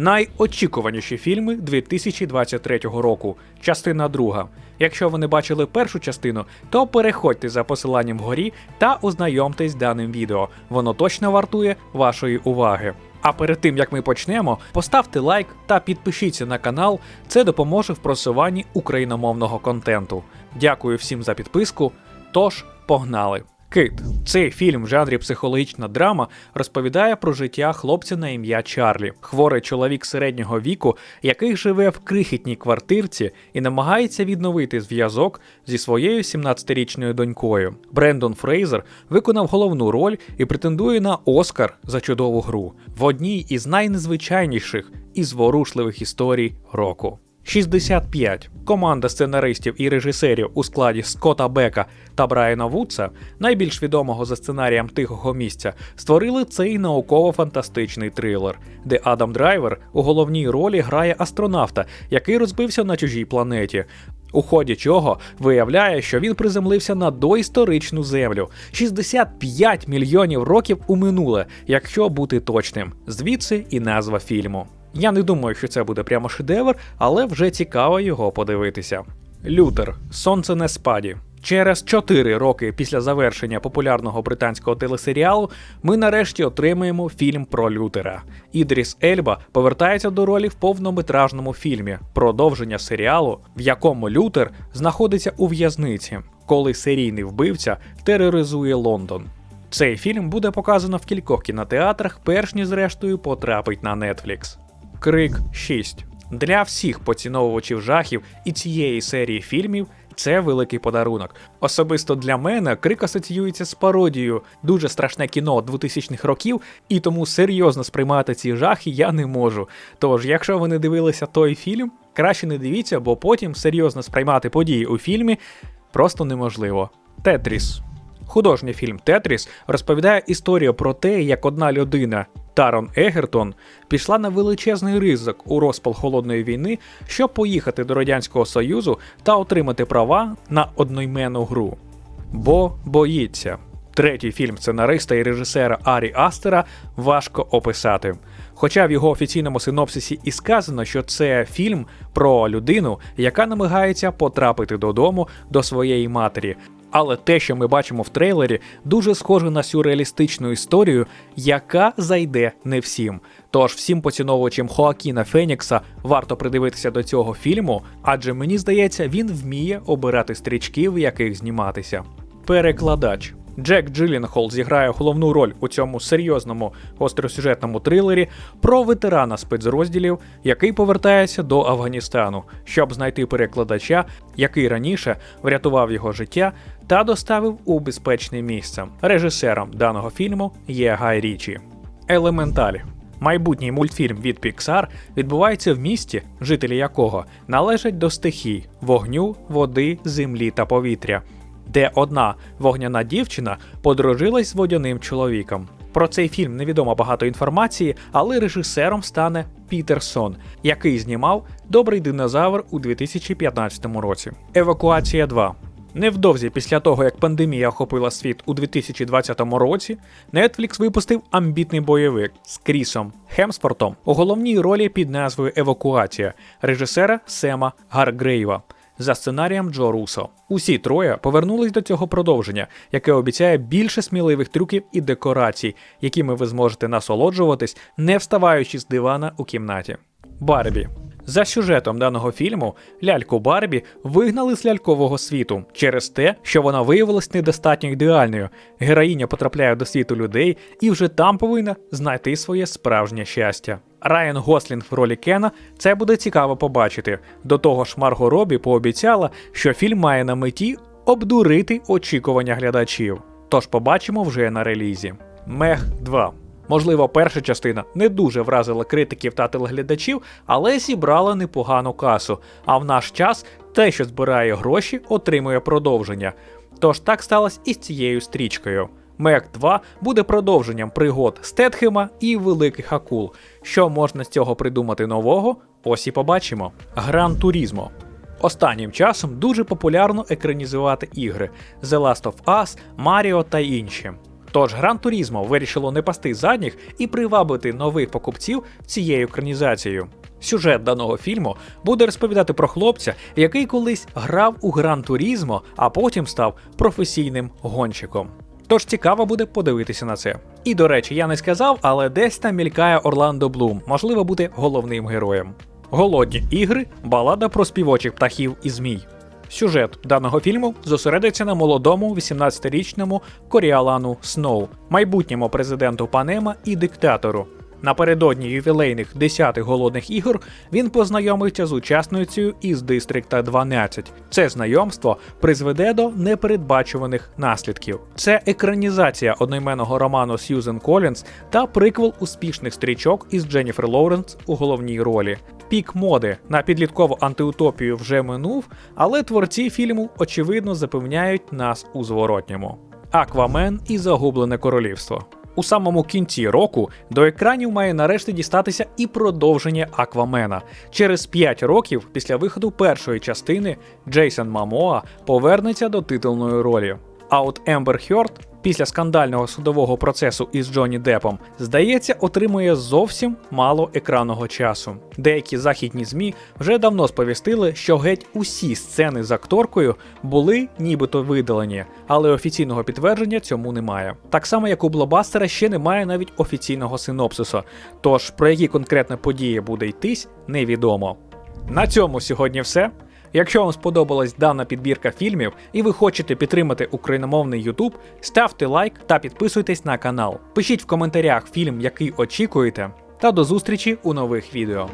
Найочікуваніші фільми 2023 року. Частина друга. Якщо ви не бачили першу частину, то переходьте за посиланням вгорі та ознайомтесь з даним відео. Воно точно вартує вашої уваги. А перед тим як ми почнемо, поставте лайк та підпишіться на канал. Це допоможе в просуванні україномовного контенту. Дякую всім за підписку. Тож, погнали! Кит. Цей фільм в жанрі психологічна драма розповідає про життя хлопця на ім'я Чарлі, хворий чоловік середнього віку, який живе в крихітній квартирці і намагається відновити зв'язок зі своєю 17-річною донькою. Брендон Фрейзер виконав головну роль і претендує на Оскар за чудову гру в одній із найнезвичайніших і зворушливих історій року. 65. Команда сценаристів і режисерів у складі Скотта Бека та Брайана Вудса, найбільш відомого за сценарієм тихого місця, створили цей науково-фантастичний трилер, де Адам Драйвер у головній ролі грає астронавта, який розбився на чужій планеті. У ході чого виявляє, що він приземлився на доісторичну землю 65 мільйонів років у минуле, якщо бути точним. Звідси і назва фільму. Я не думаю, що це буде прямо шедевр, але вже цікаво його подивитися. Лютер Сонце не спаді. Через 4 роки після завершення популярного британського телесеріалу ми нарешті отримаємо фільм про Лютера. Ідріс Ельба повертається до ролі в повнометражному фільмі, продовження серіалу, в якому Лютер знаходиться у в'язниці, коли серійний вбивця тероризує Лондон. Цей фільм буде показано в кількох кінотеатрах, перш ніж зрештою потрапить на Netflix. Крик 6. Для всіх поціновувачів жахів і цієї серії фільмів це великий подарунок. Особисто для мене крик асоціюється з пародією, дуже страшне кіно 2000-х років, і тому серйозно сприймати ці жахи я не можу. Тож, якщо ви не дивилися той фільм, краще не дивіться, бо потім серйозно сприймати події у фільмі просто неможливо. Тетріс. Художній фільм Тетріс розповідає історію про те, як одна людина, Тарон Егертон, пішла на величезний ризик у розпал холодної війни, щоб поїхати до Радянського Союзу та отримати права на одноіменну гру. Бо боїться. Третій фільм сценариста і режисера Арі Астера важко описати. Хоча в його офіційному синопсисі і сказано, що це фільм про людину, яка намагається потрапити додому до своєї матері, але те, що ми бачимо в трейлері, дуже схоже на сюрреалістичну історію, яка зайде не всім. Тож всім поціновувачам Хоакіна Фенікса варто придивитися до цього фільму, адже мені здається, він вміє обирати стрічки, в яких зніматися. Перекладач. Джек Джилінхол зіграє головну роль у цьому серйозному гостросюжетному трилері про ветерана спецрозділів, який повертається до Афганістану, щоб знайти перекладача, який раніше врятував його життя та доставив у безпечне місце. Режисером даного фільму є Гай Річі. Елементаль. Майбутній мультфільм від Pixar відбувається в місті, жителі якого належать до стихій вогню, води, землі та повітря де одна вогняна дівчина подружилась з водяним чоловіком. Про цей фільм невідомо багато інформації, але режисером стане Пітерсон, який знімав Добрий динозавр у 2015 році. Евакуація 2. Невдовзі після того, як пандемія охопила світ у 2020 році, Netflix випустив амбітний бойовик з Крісом Хемспортом у головній ролі під назвою Евакуація режисера Сема Гаргрейва за сценарієм Джо Русо. Усі троє повернулись до цього продовження, яке обіцяє більше сміливих трюків і декорацій, якими ви зможете насолоджуватись, не вставаючи з дивана у кімнаті. Барбі. За сюжетом даного фільму ляльку Барбі вигнали з лялькового світу через те, що вона виявилась недостатньо ідеальною. Героїня потрапляє до світу людей і вже там повинна знайти своє справжнє щастя. Райан Гослінг в ролі Кена це буде цікаво побачити. До того ж, Марго Робі пообіцяла, що фільм має на меті обдурити очікування глядачів. Тож побачимо вже на релізі. Мех 2 Можливо, перша частина не дуже вразила критиків та телеглядачів, але зібрала непогану касу. А в наш час те, що збирає гроші, отримує продовження. Тож так сталося і з цією стрічкою. Мек 2 буде продовженням пригод Стетхема і великих акул. Що можна з цього придумати нового? Ось і побачимо. Гран Турізмо. Останнім часом дуже популярно екранізувати ігри The Last of Us, Mario та інші. Тож Гран Турізмо вирішило не пасти задніх і привабити нових покупців цією екранізацією. Сюжет даного фільму буде розповідати про хлопця, який колись грав у Гран Турізмо, а потім став професійним гонщиком. Тож цікаво буде подивитися на це. І до речі, я не сказав, але десь там мількає Орландо Блум, можливо, бути головним героєм. Голодні ігри, балада про співочих птахів і змій. Сюжет даного фільму зосередиться на молодому 18-річному Коріалану Сноу, майбутньому президенту Панема і диктатору. Напередодні ювілейних 10-х голодних ігор він познайомиться з учасницею із Дистрикта 12. Це знайомство призведе до непередбачуваних наслідків. Це екранізація одноіменного роману Сьюзен Колінс та приквел успішних стрічок із Дженніфер Лоуренс у головній ролі. Пік моди на підліткову антиутопію вже минув, але творці фільму очевидно запевняють нас у зворотньому. Аквамен і Загублене королівство. У самому кінці року до екранів має нарешті дістатися і продовження Аквамена. Через 5 років після виходу першої частини Джейсон Мамоа повернеться до титульної ролі. А от Ембер Хьорд після скандального судового процесу із Джонні Депом, здається, отримує зовсім мало екранного часу. Деякі західні змі вже давно сповістили, що геть усі сцени з акторкою були нібито видалені, але офіційного підтвердження цьому немає. Так само, як у блокбастера ще немає навіть офіційного синопсису. Тож про які конкретно події буде йтись, невідомо. На цьому сьогодні все. Якщо вам сподобалась дана підбірка фільмів і ви хочете підтримати україномовний YouTube, ставте лайк та підписуйтесь на канал. Пишіть в коментарях фільм, який очікуєте, та до зустрічі у нових відео.